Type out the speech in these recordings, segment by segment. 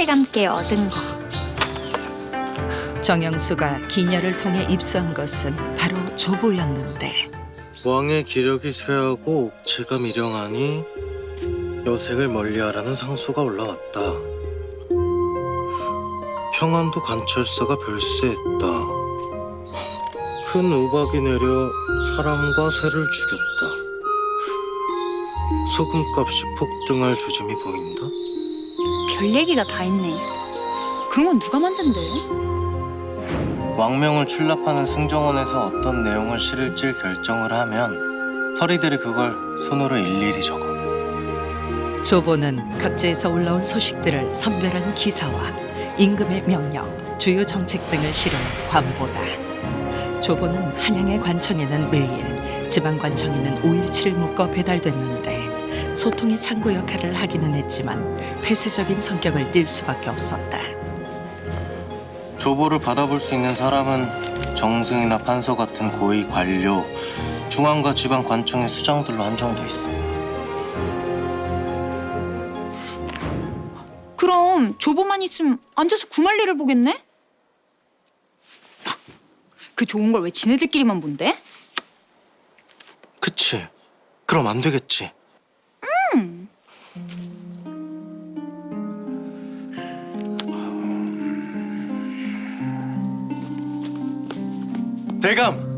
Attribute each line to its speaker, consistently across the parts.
Speaker 1: 서울대감께 얻은 거.
Speaker 2: 정영수가 기녀를 통해 입수한 것은 바로 조보였는데
Speaker 3: 왕의 기력이 쇠하고 옥체가 미령하니 여색을 멀리하라는 상소가 올라왔다. 평안도 관철사가 별세했다. 큰 우박이 내려 사람과 새를 죽였다. 소금값이 폭등할 조짐이 보인다.
Speaker 1: 별 얘기가 다 있네. 그런 건 누가 만든대?
Speaker 3: 왕명을 출납하는 승정원에서 어떤 내용을 실을지 결정을 하면 서리들이 그걸 손으로 일일이 적어.
Speaker 2: 조보는 각지에서 올라온 소식들을 선별한 기사와 임금의 명령, 주요 정책 등을 실은 관보다. 조보는 한양의 관청에는 매일, 지방 관청에는 5일치를 묶어 배달됐는데 소통의 창구 역할을 하기는 했지만 폐쇄적인 성격을 띨 수밖에 없었다.
Speaker 3: 조보를 받아볼 수 있는 사람은 정승이나 판서 같은 고위 관료, 중앙과 지방 관청의 수장들로 한정돼 있어.
Speaker 1: 그럼 조보만 있으면 앉아서 구말리를 보겠네? 그 좋은 걸 왜 지네들끼리만 본대?
Speaker 3: 그치? 그럼 안 되겠지. 대감.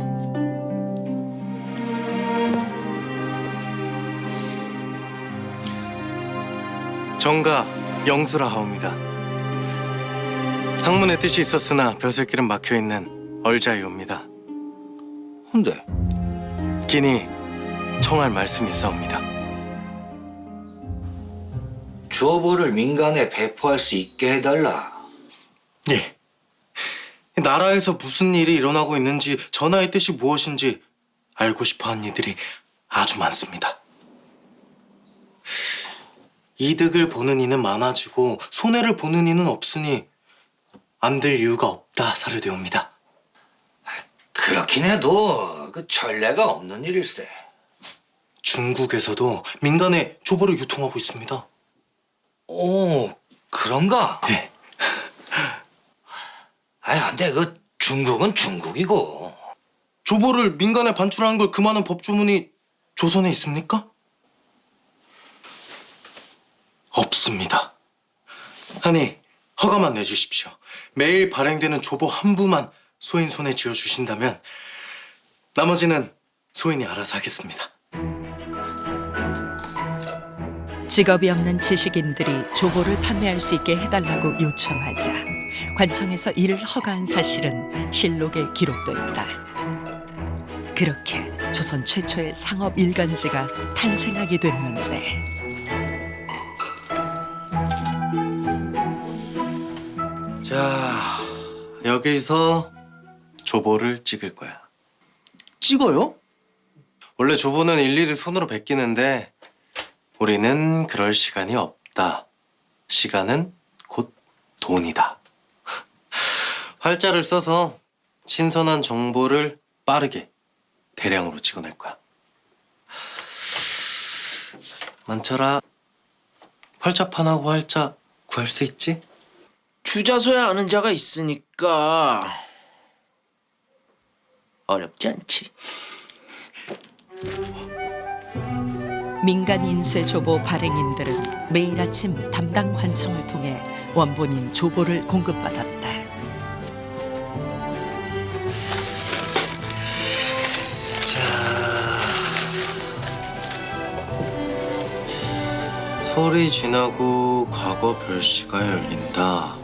Speaker 3: 정가 영수라 하옵니다. 항문의 뜻이 있었으나 벼슬길은 막혀 있는 얼자이옵니다.
Speaker 4: 근데
Speaker 3: 기니 청할 말씀이 있사옵니다.
Speaker 4: 조보를 민간에 배포할 수 있게 해달라.
Speaker 3: 예. 나라에서 무슨 일이 일어나고 있는지 전하의 뜻이 무엇인지 알고 싶어하는 이들이 아주 많습니다. 이득을 보는 이는 많아지고 손해를 보는 이는 없으니 안 될 이유가 없다 사료되옵니다.
Speaker 4: 그렇긴 해도 그 전례가 없는 일일세.
Speaker 3: 중국에서도 민간에 조보를 유통하고 있습니다.
Speaker 4: 오, 그런가?
Speaker 3: 예.
Speaker 4: 아이, 근데 그 중국은 중국이고.
Speaker 3: 조보를 민간에 반출하는 걸 금하는 법조문이 조선에 있습니까? 없습니다. 하니 허가만 내주십시오. 매일 발행되는 조보 한 부만 소인 손에 쥐어 주신다면 나머지는 소인이 알아서 하겠습니다.
Speaker 2: 직업이 없는 지식인들이 조보를 판매할 수 있게 해달라고 요청하자 관청에서 이를 허가한 사실은 실록에 기록돼 있다. 그렇게 조선 최초의 상업 일간지가 탄생하게 됐는데
Speaker 3: 자, 여기서 조보를 찍을 거야.
Speaker 4: 찍어요?
Speaker 3: 원래 조보는 일일이 손으로 베끼는데 우리는 그럴 시간이 없다. 시간은 곧 돈이다. 활자를 써서 신선한 정보를 빠르게 대량으로 찍어낼 거야. 만철아, 활자판하고 활자 구할 수 있지?
Speaker 5: 주자소에 아는 자가 있으니까 어렵지 않지.
Speaker 2: 민간 인쇄 조보 발행인들은 매일 아침 담당 관청을 통해 원본인 조보를 공급받았다.
Speaker 3: 소리 지나고 과거 별시가 열린다.